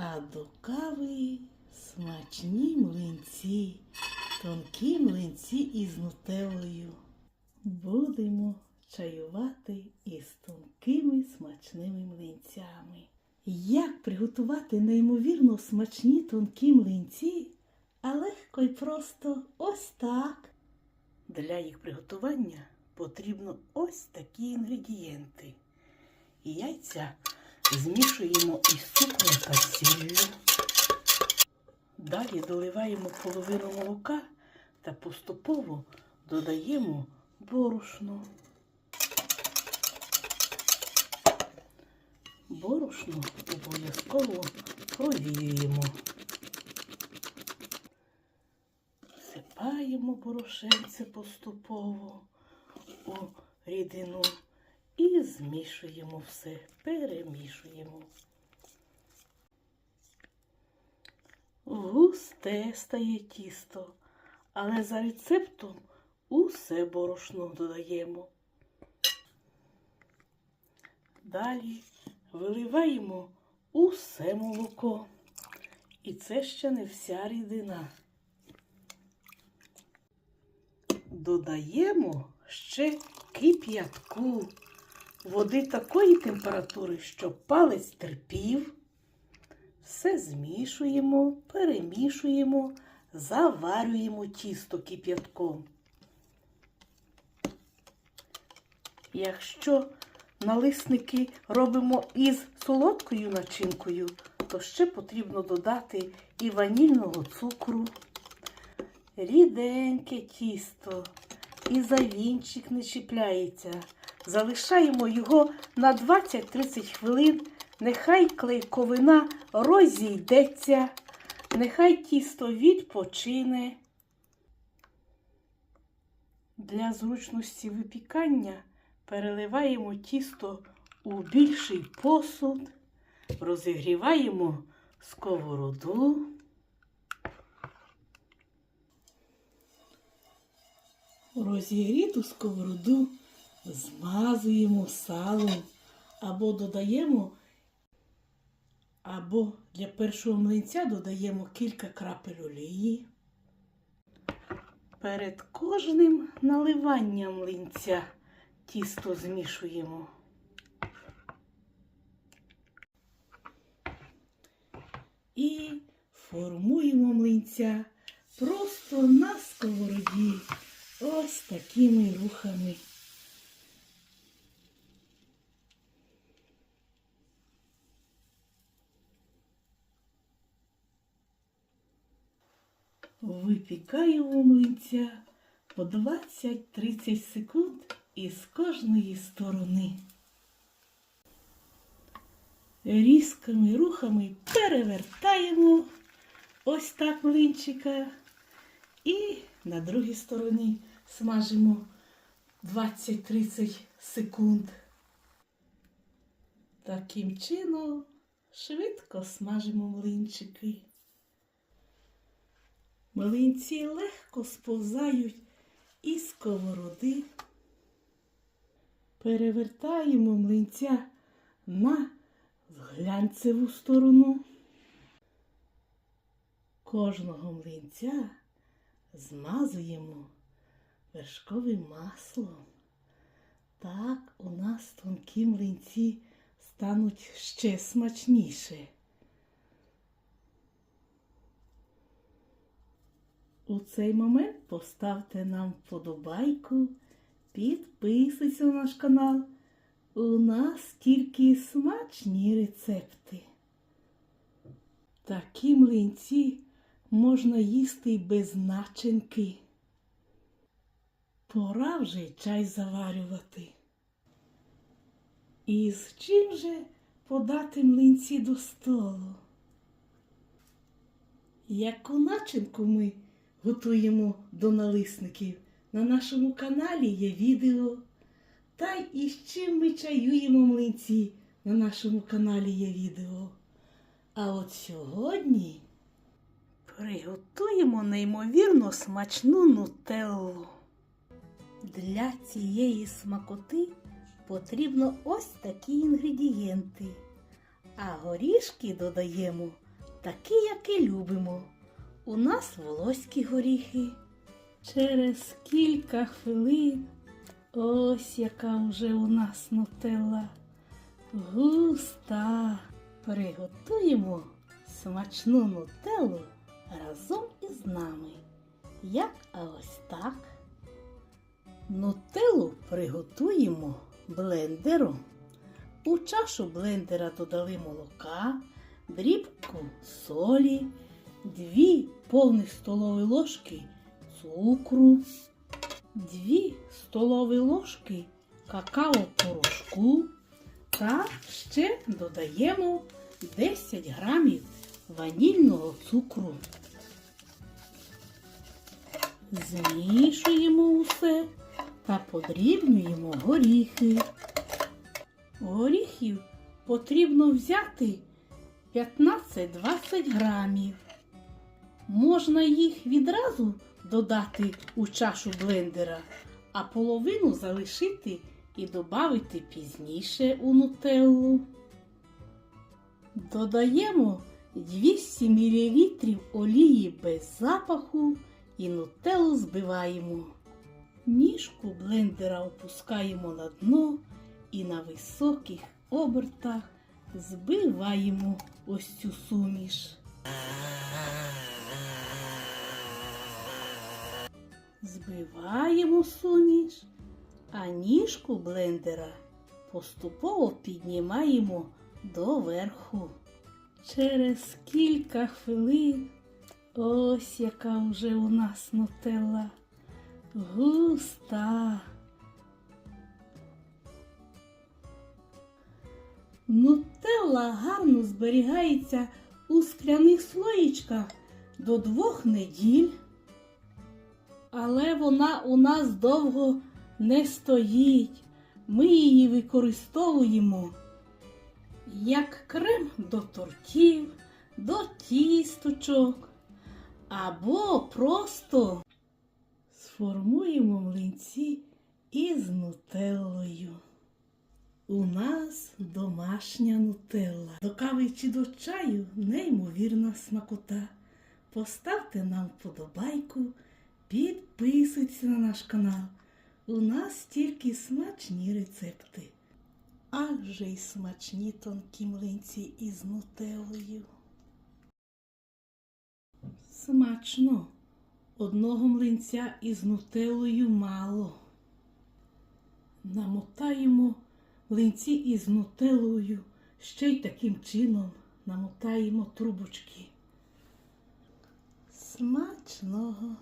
А до кави смачні млинці, тонкі млинці із нутеллою. Будемо чаювати із тонкими смачними млинцями. Як приготувати неймовірно смачні тонкі млинці, а легко і просто ось так. Для їх приготування потрібно ось такі інгредієнти. Яйця змішуємо із цукром та сіллю. Далі доливаємо половину молока та поступово додаємо борошно. Борошно обов'язково провіюємо. Всипаємо борошенце поступово у рідину і змішуємо все, перемішуємо. Густе стає тісто, але за рецептом усе борошно додаємо. Далі виливаємо усе молоко. І це ще не вся рідина. Додаємо ще кип'ятку, води такої температури, щоб палець терпів. Все змішуємо, перемішуємо, заварюємо тісто кип'ятком. Якщо налисники робимо із солодкою начинкою, то ще потрібно додати і ванільного цукру, ріденьке тісто, і за вінчик не чіпляється. Залишаємо його на 20-30 хвилин. Нехай клейковина розійдеться, нехай тісто відпочине. Для зручності випікання переливаємо тісто у більший посуд, розігріваємо сковороду. Розігріту сковороду змазуємо салом або додаємо, або для першого млинця додаємо кілька крапель олії. Перед кожним наливанням млинця тісто змішуємо. І формуємо млинця просто на сковороді ось такими рухами. Випікаємо млинця по 20-30 секунд із кожної сторони. Різкими рухами перевертаємо ось так млинчика і на другій стороні смажимо 20-30 секунд. Таким чином швидко смажимо млинчики. Млинці легко сповзають із сковороди. Перевертаємо млинця на глянцеву сторону. Кожного млинця змазуємо вершковим маслом. Так у нас тонкі млинці стануть ще смачніше. У цей момент поставте нам вподобайку, підписуйтесь на наш канал. У нас тільки смачні рецепти. Такі млинці можна їсти й без начинки. Пора вже чай заварювати. І з чим же подати млинці до столу? Яку начинку ми готуємо до налисників. На нашому каналі є відео. Та й із чим ми чаюємо млинці. На нашому каналі є відео. А от сьогодні приготуємо неймовірно смачну нутеллу. Для цієї смакоти потрібно ось такі інгредієнти. А горішки додаємо такі, як і любимо. У нас волоські горіхи. Через кілька хвилин ось яка вже у нас нутелла. Густа. Приготуємо смачну нутеллу разом із нами. Як а ось так. Нутеллу приготуємо блендером. У чашу блендера додали молока, дрібку солі, дві повних столові ложки цукру, дві столові ложки какао-порошку та ще додаємо 10 грамів ванільного цукру. Змішуємо усе та подрібнюємо горіхи. Горіхів потрібно взяти 15-20 грамів. Можна їх відразу додати у чашу блендера, а половину залишити і додати пізніше у нутеллу. Додаємо 200 мл олії без запаху і нутеллу збиваємо. Ніжку блендера опускаємо на дно і на високих обертах збиваємо ось цю суміш. Збиваємо суміш, а ніжку блендера поступово піднімаємо доверху. Через кілька хвилин ось яка вже у нас нутелла густа. Нутелла гарно зберігається у скляних слоїчках до двох неділь. Але вона у нас довго не стоїть. Ми її використовуємо як крем до тортів, до тісточок або просто сформуємо млинці із нутеллою. У нас домашня нутелла. До кави чи до чаю неймовірна смакота. Поставте нам вподобайку, підписуйтесь на наш канал. У нас тільки смачні рецепти. Адже й смачні тонкі млинці із нутеллою. Смачно. Одного млинця із нутеллою мало. Намотаємо млинці із нутелою, ще й таким чином намотаємо трубочки. Смачного!